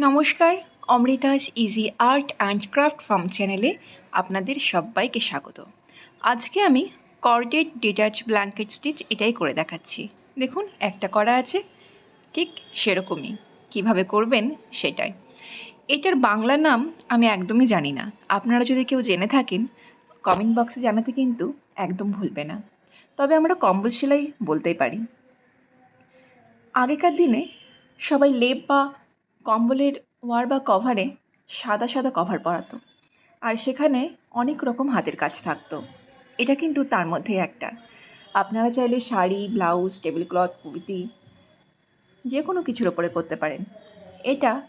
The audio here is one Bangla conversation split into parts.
নমস্কার, Amrita's easy art and craft farm চ্যানেলে আপনাদের সবাইকে স্বাগত। আজকে আমি কর্ডেড ডিটাচ ব্ল্যাঙ্কেট স্টিচ এটাই করে দেখাচ্ছি। দেখুন, একটা করা আছে, ঠিক সেরকমই। কীভাবে করবেন সেটাই। এটার বাংলা নাম আমি একদমই জানি না। আপনারা যদি কেউ জেনে থাকেন, কমেন্ট বক্সে জানাতে কিন্তু একদম ভুলবে না। তবে আমরা কম্বল সেলাই বলতেই পারি। আগেকার দিনে সবাই লেপ বা কম্বলের ওয়ার বা কভারে সাদা সাদা কভার পরাতো। আর সেখানে অনেক রকম হাতের কাজ থাকতো। এটা কিন্তু তার মধ্যে একটা। আপনারা চাইলে sari, blouse, table cloth, kurti যে কোনো কিছুর ওপরে করতে পারেন। এটা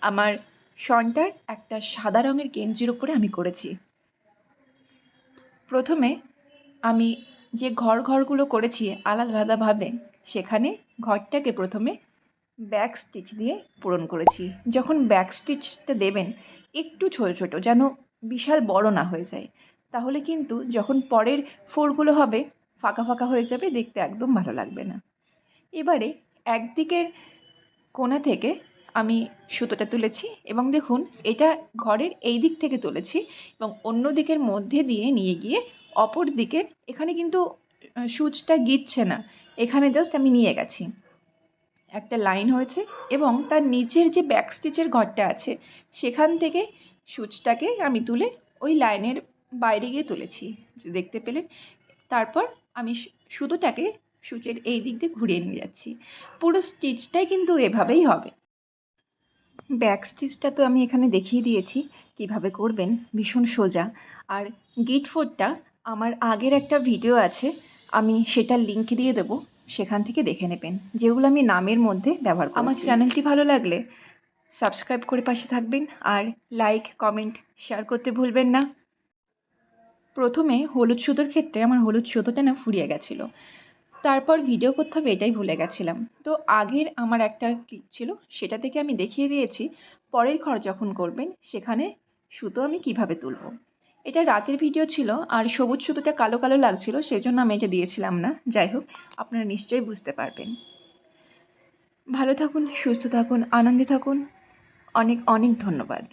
আমার সন্টার একটা সাদা রঙের গেঞ্জির উপরে আমি করেছি। প্রথমে আমি যে ঘর ঘরগুলো করেছি আলাদা আলাদাভাবে, সেখানে ঘরটাকে প্রথমে ব্যাক স্টিচ দিয়ে পূরণ করেছি। যখন ব্যাক স্টিচটা দেবেন, একটু ছোটো ছোটো যেন বিশাল বড় না হয়ে যায়। তাহলে কিন্তু যখন পরের ফোরগুলো হবে, ফাঁকা ফাঁকা হয়ে যাবে, দেখতে একদম ভালো লাগবে না। এবারে একদিকের কোণা থেকে আমি সুতোটা তুলেছি এবং দেখুন, এটা ঘরের এই দিক থেকে তুলেছি এবং অন্য দিকের মধ্যে দিয়ে নিয়ে গিয়ে অপর দিকে এখানে কিন্তু সুচটা গিচ্ছে না। এখানে জাস্ট আমি নিয়ে গেছি। একটা লাইন হয়েছে এবং তার নিচের যে ব্যাক স্টিচের ঘরটা আছে, সেখান থেকে সুচটাকে আমি তুলে ওই লাইনের বাইরে গিয়ে তুলেছি। দেখতে পেলেন, তারপর আমি সুতোটাকে সূচের এই দিক দিয়ে ঘুরিয়ে নিয়ে যাচ্ছি। পুরো স্টিচটাই কিন্তু এভাবেই হবে। ব্যাক স্টিচটা তো আমি এখানে দেখিয়ে দিয়েছি, কীভাবে করবেন, ভীষণ সোজা। আর গিট ফোরটা আমার আগের একটা ভিডিও আছে, আমি সেটার লিঙ্ক দিয়ে দেবো। সেখান থেকে দেখে নেবেন, যেগুলো আমি নামের মধ্যে ব্যবহার আমার চ্যানেলটি ভালো লাগলে সাবস্ক্রাইব করে পাশে থাকবেন আর লাইক, কমেন্ট, শেয়ার করতে ভুলবেন না। প্রথমে হলুদ সুতোর ক্ষেত্রে আমার হলুদ সুতোটা না ফুরিয়ে গেছিল। তারপর ভিডিও করতে হবে, এটাই ভুলে গেছিলাম। তো আগের আমার একটা ক্লিপ ছিল, সেটা থেকে আমি দেখিয়ে দিয়েছি। পরের ঘর যখন করবেন, সেখানে সুতো আমি কীভাবে তুলব? এটা রাতের ভিডিও ছিল, আর সবুজ সুতোটা কালো কালো লাগছিল, সেজন্য আমি এটা দিয়েছিলাম না। যাই হোক, আপনারা নিশ্চয়ই বুঝতে পারবেন। ভালো থাকুন, সুস্থ থাকুন, আনন্দে থাকুন। অনেক অনেক ধন্যবাদ।